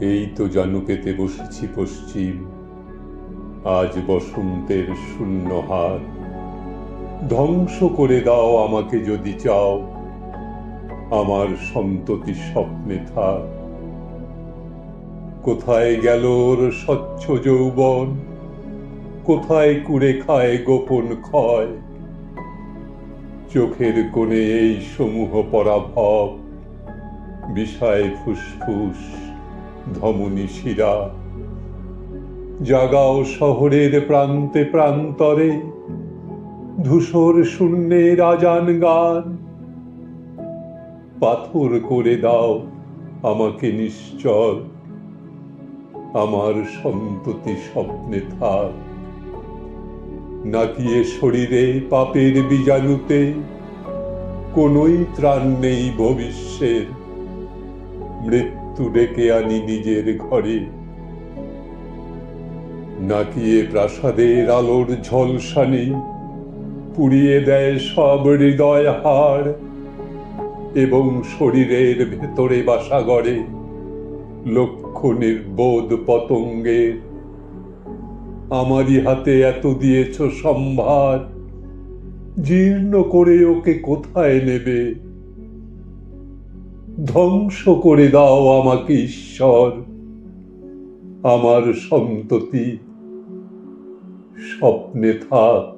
এই তো জানু পেতে বসেছি পশ্চিম। আজ বসন্তের শূন্য হাত ধ্বংস করে দাও আমাকে যদি চাও। আমার সন্ততি স্বপ্নে থাক। কোথায় গেল ওর স্বচ্ছ যৌবন? কোথায় কুড়ে খায় গোপন ক্ষয়? চোখের কোণে এই সমূহ পরাভব, বিষয় ফুসফুস, ধমনী শিরা। জাগাও শহরের প্রান্তে প্রান্তরে, ধূসর শূন্যের আজান গান। পাথর করে দাও আমাকে নিশ্চল আমার সন্ততি স্বপ্নে থাক। নাকি এ শরীরে পাপের বীজাণুতে কোনোই ত্রাণ নেই ভবিষ্যের? মৃত্যু ডেকে আনি নিজের ঘরে। নাকি এ প্রাসাদের আলোর ঝলসানি পুড়িয়ে দেয় সব হৃদয় হাড় এবং শরীরের ভেতরে বাসা গড়ে। লক্ষ নির্বোধ পতঙ্গের আমারই হাতে এত দিয়েছ সম্ভার। জীর্ণ করে ওকে কোথায় নেবে? ধ্বংস করে দাও আমাকে, ঈশ্বর। আমার সন্ততি। স্বপ্নে থাক।